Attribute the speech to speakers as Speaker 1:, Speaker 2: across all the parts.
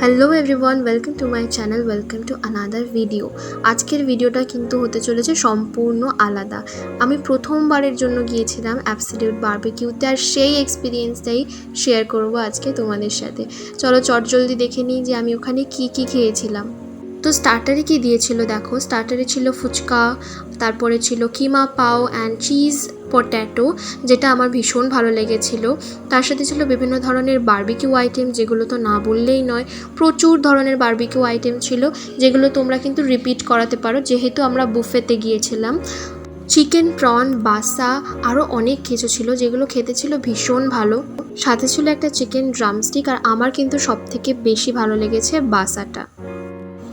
Speaker 1: Hello everyone welcome to my channel welcome to another video আজকের ভিডিওটা কিন্তু হতে চলেছে সম্পূর্ণ আলাদা। আমি প্রথমবারের জন্য গিয়েছিলাম অ্যাবসলিউট বারবিকিউতে আর সেই এক্সপিরিয়েন্সটাই শেয়ার করব আজকে তোমাদের সাথে। চলো চটজলদি দেখে নিই যে আমি ওখানে কি কি খেয়েছিলাম। তো স্টার্টারে কি দিয়েছিল দেখো? স্টার্টারে ছিল ফুচকা, তারপরে ছিল কিমা পাও অ্যান্ড চিজ পট্যাটো যেটা আমার ভীষণ ভালো লেগেছিল। তার সাথে ছিল বিভিন্ন ধরনের বারবিকিউ আইটেম যেগুলো তো না বললেই নয়। প্রচুর ধরনের বার্বিকিউ আইটেম ছিল, যেগুলো তোমরা কিন্তু রিপিট করাতে পারো। যেহেতু আমরা বুফেতে গিয়েছিলাম চিকেন প্রন বাসা আরও অনেক কিছু ছিল, যেগুলো খেতে ছিল ভীষণ ভালো। সাথে ছিল একটা চিকেন ড্রামস্টিক আর আমার কিন্তু সবথেকে বেশি ভালো লেগেছে বাসাটা।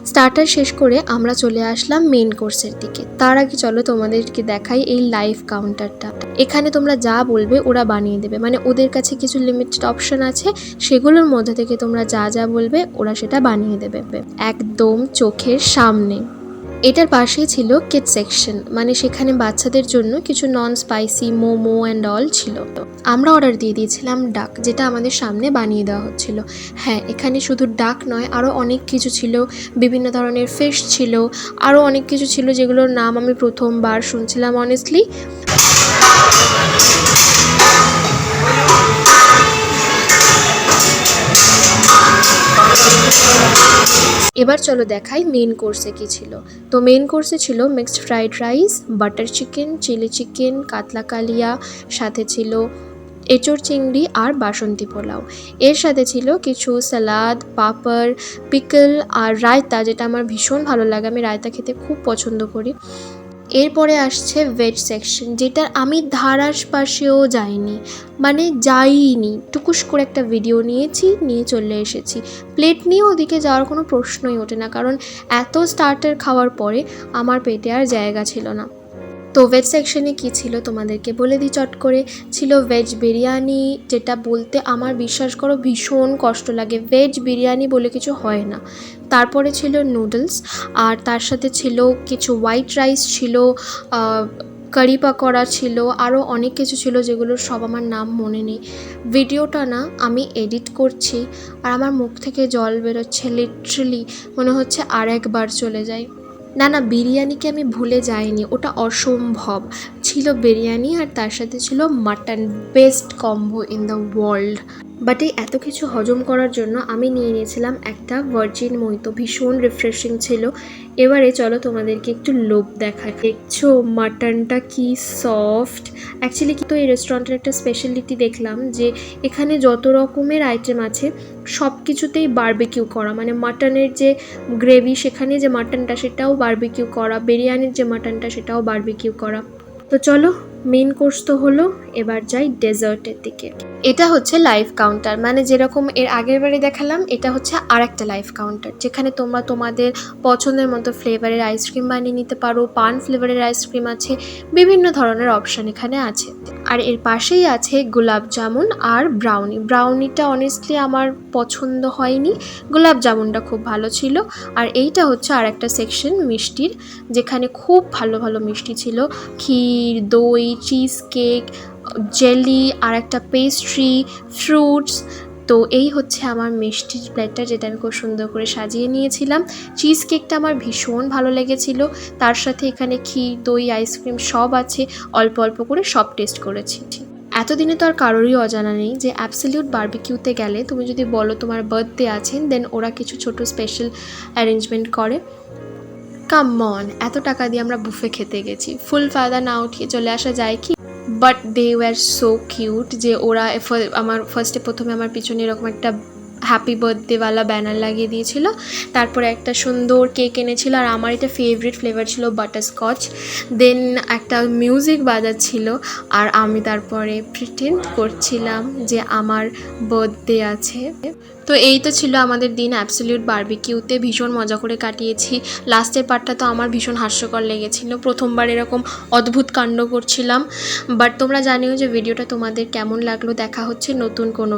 Speaker 1: স্টার্টার শেষ করে আমরা চলে আসলাম মেন কোর্সের দিকে। তার আগে চলো তোমাদেরকে দেখাই এই লাইভ কাউন্টারটা এখানে তোমরা যা বলবে ওরা বানিয়ে দেবে। মানে ওদের কাছে কিছু লিমিটেড অপশন আছে, সেগুলোর মধ্যে থেকে তোমরা যা যা বলবে ওরা সেটা বানিয়ে দেবে। একদম চোখের সামনে। এটার পাশেই ছিল কিড সেকশন মানে সেখানে বাচ্চাদের জন্য কিছু non spicy momo and all ছিল। আমরা অর্ডার দিয়ে দিয়েছিলাম ডাক যেটা আমাদের সামনে বানিয়ে দেওয়া হচ্ছিল। হ্যাঁ এখানে শুধু ডাক নয় আরও অনেক কিছু ছিল। বিভিন্ন ধরনের ফিশ ছিল আরও অনেক কিছু ছিল যেগুলোর নাম আমি প্রথমবার শুনছিলাম অনেস্টলি এবার চলো দেখাই মেন কোর্সে কি ছিল। তো মেন কোর্সে ছিল mixed fried rice butter chicken chilli chicken কাতলা কালিয়া, সাথে ছিল এঁচোর চিংড়ি আর বাসন্তী পোলাও। এর সাথে ছিল কিছু স্যালাদ পাপড় পিকল আর রায়তা, যেটা আমার ভীষণ ভালো লাগে। আমি রায়তা খেতে খুব পছন্দ করি। এরপরে আসছে ভেজ সেকশন যেটার আমি ধার আশপাশেও যাইনি মানে যাইনি। টুকুস করে একটা ভিডিও নিয়েছি, নিয়ে চলে এসেছি। প্লেট নিয়ে ওদিকে যাওয়ার কোনো প্রশ্নই ওঠে না, কারণ এত স্টার্টার খাওয়ার পরে আমার পেটে আর জায়গা ছিল না। তো ভেজ সেকশনে কী ছিল তোমাদেরকে বলে দিই চট করে? ছিল ভেজ বিরিয়ানি, যেটা বলতে আমার বিশ্বাস করো ভীষণ কষ্ট লাগে। ভেজ বিরিয়ানি বলে কিছু হয় না। তারপরে ছিল নুডলস আর তার সাথে ছিল কিছু হোয়াইট রাইস ছিল কারি পাকোড়া ছিল আরও অনেক কিছু ছিল যেগুলোর সব আমার নাম মনে নেই। ভিডিওটা না আমি এডিট করছি, আর আমার মুখ থেকে জল বেরোচ্ছে লিটারালি মনে হচ্ছে আর একবার চলে যায়। না না, বিরিয়ানিকে আমি ভুলে যাইনি, ওটা অসম্ভব। ছিল বিরিয়ানি আর তার সাথে ছিল mutton best combo in the world but এই এত কিছু হজম করার জন্য আমি নিয়ে নিয়েছিলাম একটা ভার্জিন মইতো, ভীষণ রিফ্রেশিং ছিল। এবারে চলো তোমাদেরকে একটু লোভ দেখা দেখছ মাটনটা কি সফট অ্যাকচুয়ালি কিন্তু এই রেস্টুরেন্টের একটা স্পেশালিটি দেখলাম যে এখানে যত রকমের আইটেম আছে সব কিছুতেই বারবিকিউ করা। মানে মাটনের যে গ্রেভি সেখানে যে মাটনটা সেটাও বারবিকিউ করা, বিরিয়ানির যে মাটনটা সেটাও বারবিকিউ করা। তো চলো মেন কোর্স তো হলো, এবার যাই ডেজার্টের দিকে। এটা হচ্ছে লাইভ কাউন্টার মানে যেরকম এর আগের বারে দেখালাম, এটা হচ্ছে আর একটা লাইভ কাউন্টার যেখানে তোমরা তোমাদের পছন্দের মতো ফ্লেভারের আইসক্রিম বানিয়ে নিতে পারো, পান ফ্লেভারের আইসক্রিম আছে, বিভিন্ন ধরনের অপশান এখানে আছে। আর এর পাশেই আছে গোলাপ জামুন আর ব্রাউনি ব্রাউনিটা অনেস্টলি আমার পছন্দ হয়নি, গোলাপ জামুনটা খুব ভালো ছিল। আর এইটা হচ্ছে আর একটা সেকশন মিষ্টির, যেখানে খুব ভালো ভালো মিষ্টি ছিল। ক্ষীর, দই চিজ কেক জেলি, আর একটা পেস্ট্রি ফ্রুটস তো এই হচ্ছে আমার মিষ্টির প্লেটটা যেটা আমি খুব সুন্দর করে সাজিয়ে নিয়েছিলাম। চিজ কেকটা আমার ভীষণ ভালো লেগেছিল। তার সাথে এখানে ক্ষীর, দই আইসক্রিম সব আছে। অল্প অল্প করে সব টেস্ট করেছি। এতদিনে তো আর কারোরই অজানা নেই যে অ্যাবসলিউট বারবিকিউতে গেলে তুমি যদি বলো তোমার বার্থডে আছেন দেন ওরা কিছু ছোট স্পেশাল অ্যারেঞ্জমেন্ট করে। কামন এত টাকা দিয়ে আমরা বুফে খেতে গেছি। ফুল ফায়দা না উঠিয়ে চলে আসা যায় কি? But they were so cute যে ওরা আমার ফার্স্টে প্রথমে আমার পিছনে এরকম একটা হ্যাপি বার্থডেওয়ালা ব্যানার লাগিয়ে দিয়েছিল। তারপরে একটা সুন্দর কেক এনেছিল আর আমার এটা ফেভারিট ফ্লেভার ছিল বাটারস্কচ দেন একটা মিউজিক বাজাচ্ছিল আর আমি তারপরে প্রিটেন্ড করছিলাম যে আমার বার্থডে আছে। তো এই তো ছিল আমাদের দিন অ্যাবসলিউট বারবিকিউতে ভীষণ মজা করে কাটিয়েছি। লাস্টের পার্টটা তো আমার ভীষণ হাস্যকর লেগেছিল। প্রথমবার এরকম অদ্ভুত কাণ্ড করছিলাম। বাট তোমরা জানিও যে ভিডিওটা তোমাদের কেমন লাগল? দেখা হচ্ছে নতুন কোনো